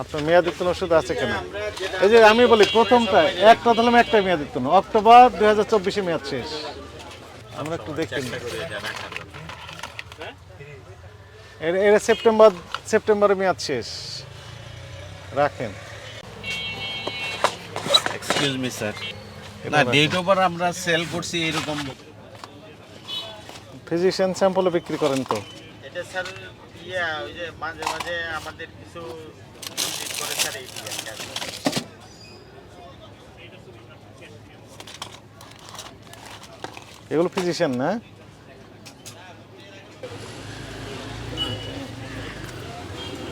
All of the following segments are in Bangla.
আপনার মেয়াদিত্তন ওষুধ আছে কেন? এই যে আমি বলি প্রথমটা একটা ধরলাম একটা মেয়াদিত্তন অক্টোবর দুই হাজার চব্বিশে মেয়াদ শেষ। আমরা একটু দেখি। এর এর সেপ্টেম্বর সেপ্টেম্বরে মেয়াদ শেষ। রাখেন। এক্সকিউজ মি স্যার না ডেট ওভার আমরা সেল করছি এরকম। ফিজিশিয়ান স্যাম্পলও বিক্রি করেন তো। এটা স্যার ইয়া ওই যে মাঝে মাঝে আমাদের কিছু এগুলো ফিজিশিয়ান না?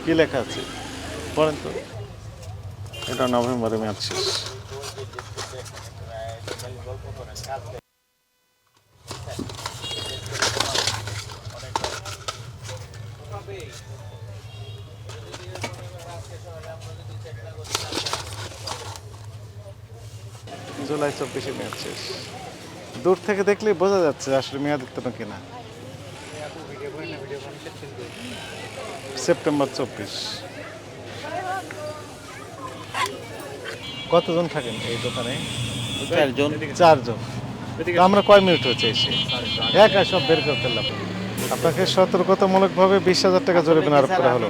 কি লেখা আছে? পড়েন তো। এটা নভেম্বরে মেয়াদ শেষ। জুলাই চব্বিশে মেয়াদ শেষ। দূর থেকে দেখলেই বোঝা যাচ্ছে আসলে মেয়াদ মেয়াদিত্ব কিনা। সেপ্টেম্বর চব্বিশ। কতজন থাকেন এই দোকানে? চারজন। চারজন। আমরা কয় মিনিট হচ্ছে এসে? একা সব বের করে ফেললাম। আপনাকে সতর্কতামূলকভাবে বিশ হাজার টাকা জরিমানা আরোপ করা হলো।